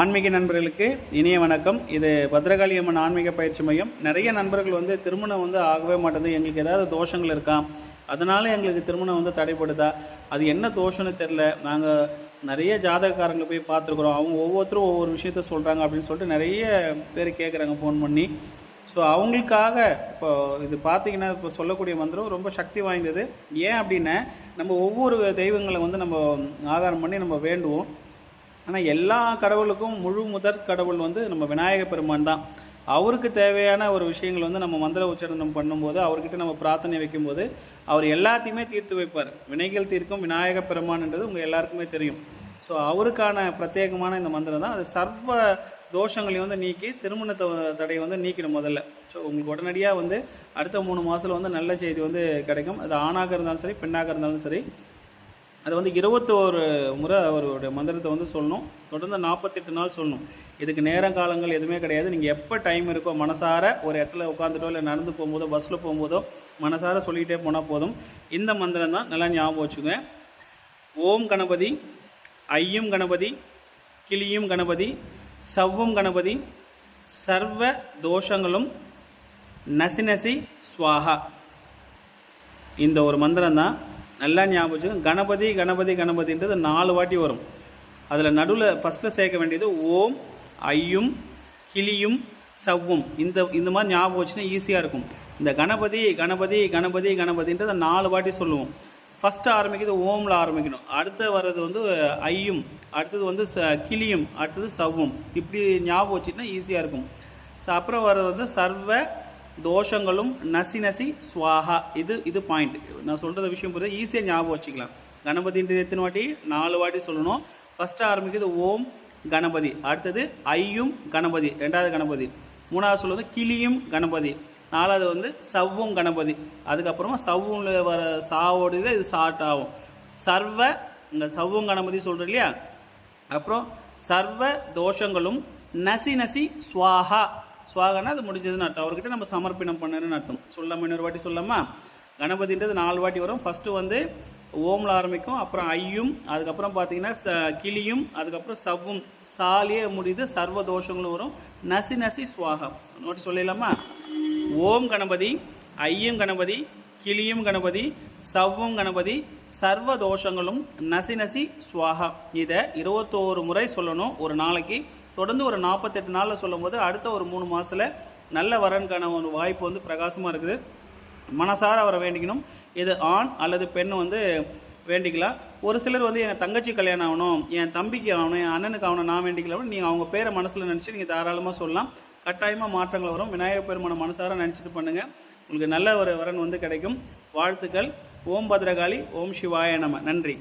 ஆன்மீக நண்பர்களுக்கு இனிய வணக்கம். இது பத்ரகாளி அம்மன் ஆன்மீக பயிற்சி மையம். நிறைய நண்பர்கள் வந்து திருமணம் வந்து ஆகவே மாட்டேங்குது. எங்களுக்கு ஏதாவது தோஷங்கள் இருக்கா? அதனால எங்களுக்கு திருமணம் வந்து தடைப்படுதா அது என்ன தோஷம்னு தெரில நாங்கள் நிறைய ஜாதகக்காரங்களை போய் பார்த்துருக்குறோம். அவங்க ஒவ்வொருத்தரும் ஒவ்வொரு விஷயத்த சொல்கிறாங்க அப்படின்னு சொல்லிட்டு நிறைய பேர் கேட்குறாங்க ஃபோன் பண்ணி. ஸோ அவங்களுக்காக இப்போ இது பார்த்தீங்கன்னா இப்போ சொல்லக்கூடிய மந்திரம் ரொம்ப சக்தி வாய்ந்தது. ஏன் அப்படின்னா நம்ம ஒவ்வொரு தெய்வங்களை வந்து நம்ம ஆதாரம் பண்ணி நம்ம வேண்டுவோம். ஆனால் எல்லா கடவுளுக்கும் முழு முதற் கடவுள் வந்து நம்ம விநாயக பெருமான் தான். அவருக்கு தேவையான ஒரு விஷயங்கள் வந்து நம்ம மந்திர உச்சாரணம் பண்ணும்போது அவர்கிட்ட நம்ம பிரார்த்தனை வைக்கும்போது அவர் எல்லாத்தையுமே தீர்த்து வைப்பார். வினைகள் தீர்க்கும் விநாயக பெருமான்ன்றது உங்கள் எல்லாருக்குமே தெரியும். ஸோ அவருக்கான பிரத்யேகமான இந்த மந்திரம் தான். அது சர்வ தோஷங்களையும் வந்து நீக்கி திருமண தடையை வந்து நீக்கணும் முதல்ல. ஸோ உங்களுக்கு உடனடியாக வந்து அடுத்த மூணு மாதத்தில் வந்து நல்ல செய்தி வந்து கிடைக்கும். அது ஆணாக இருந்தாலும் சரி பெண்ணாக இருந்தாலும் சரி. அது வந்து இருபத்தோரு முறை அவருடைய மந்திரத்தை வந்து சொல்லணும். தொடர்ந்து நாற்பத்தெட்டு நாள் சொல்லணும். இதுக்கு நேரம் காலங்கள் எதுவுமே கிடையாது. நீங்கள் எப்போ டைம் இருக்கோ மனசார ஒரு இடத்துல உட்காந்துட்டோ இல்லை நடந்து போகும்போதோ பஸ்ஸில் போகும்போதோ மனசார சொல்லிகிட்டே போனால் போதும். இந்த மந்திரம் தான் நல்லா ஞாபகம் வச்சுங்க ஓம் கணபதி ஐயும் கணபதி கிளியும் கணபதி சவ்வும் கணபதி சர்வ தோஷங்களும் நசி நசி ஸ்வாஹா. இந்த ஒரு மந்திரம் தான் நல்லா ஞாபகம் வச்சுக்கோங்க கணபதி கணபதி கணபதின்றது நாலு வாட்டி வரும். அதில் நடுவில் ஃபஸ்ட்டில் சேர்க்க வேண்டியது ஓம் ஐயும் கிளியும் சவ்வும். இந்த இந்த மாதிரி ஞாபகம் வச்சுன்னா ஈஸியாக இருக்கும். இந்த கணபதி கணபதி கணபதி கணபதின்றதை நாலு வாட்டி சொல்லுவோம். ஃபஸ்ட்டு ஆரம்பிக்கிறது ஓமில் ஆரம்பிக்கணும். அடுத்து வர்றது வந்து ஐயும் அடுத்தது வந்து ச கிளியும் அடுத்தது சவ்வும். இப்படி ஞாபகம் வச்சுட்டுனா ஈஸியாக இருக்கும். ஸோ அப்புறம் வர்றது வந்து சர்வ தோஷங்களும் நசி நசி ஸ்வாஹா இது இது பாயிண்ட் நான் சொல்கிற விஷயம் புரியுது? ஈஸியாக ஞாபகம் வச்சுக்கலாம். கணபதின்றது எத்தனை வாட்டி? நாலு வாட்டி சொல்லணும். ஃபஸ்ட்டு ஆரம்பிக்கிறது ஓம் கணபதி. அடுத்தது ஐயும் கணபதி. ரெண்டாவது கணபதி. மூணாவது சொல்வது கிளியும் கணபதி. நாலாவது வந்து சவ்வும் கணபதி. அதுக்கப்புறமா சவ்வுல வர சாவோடு இது ஸ்டார்ட் ஆகும். சர்வ இந்த சவ்வும் கணபதி சொல்கிறோம் இல்லையா? அப்புறம் சர்வ தோஷங்களும் நசி நசி ஸ்வாஹா சுவாகனா அது முடிஞ்சதுன்னு அர்த்தம். அவர்கிட்ட நம்ம சமர்ப்பணம் பண்ணணும்னு அர்த்தம். சொல்லாமல் இன்னொரு வாட்டி சொல்லாமா கணபதின்றது நாலு வாட்டி வரும். ஃபஸ்ட்டு வந்து ஓமில் ஆரம்பிக்கும் அப்புறம் ஐயும் அதுக்கப்புறம் பார்த்தீங்கன்னா ச கிளியும் அதுக்கப்புறம் சவ்வும். சாலியே முடியுது சர்வ தோஷங்களும் வரும். நசி நசி சுவாகம் நோட்டி சொல்லிடலாமா ஓம் கணபதி ஐயும் கணபதி கிளியும் கணபதி சவ்வும் கணபதி சர்வ தோஷங்களும் நசி நசி சுவாகா. இதை இருபத்தோரு முறை சொல்லணும் ஒரு நாளைக்கு. தொடர்ந்து ஒரு நாற்பத்தெட்டு நாளில் சொல்லும் போது அடுத்த ஒரு மூணு மாதத்தில் நல்ல வரனுக்கான ஒரு வாய்ப்பு வந்து பிரகாசமாக இருக்குது. மனசார அவரை வேண்டிக்கணும். இது ஆண் அல்லது பெண் வந்து வேண்டிக்கலாம். ஒரு சிலர் வந்து என் தங்கச்சி கல்யாணம் ஆகணும் என் தம்பிக்கு ஆகணும் என் அண்ணனுக்கு ஆகணும் நான் வேண்டிக்கலாம். நீங்கள் அவங்க பேரை மனசில் நினச்சி நீங்கள் தாராளமாக சொல்லலாம். கட்டாயமாக மாற்றங்கள் வரும். விநாயகர் பெருமான மனசார நினச்சிட்டு பண்ணுங்கள் உங்களுக்கு நல்ல ஒரு வரன் வந்து கிடைக்கும். வாழ்த்துக்கள். ஓம் பத்ரகாளி ஓம் சிவாய நம. நன்றி.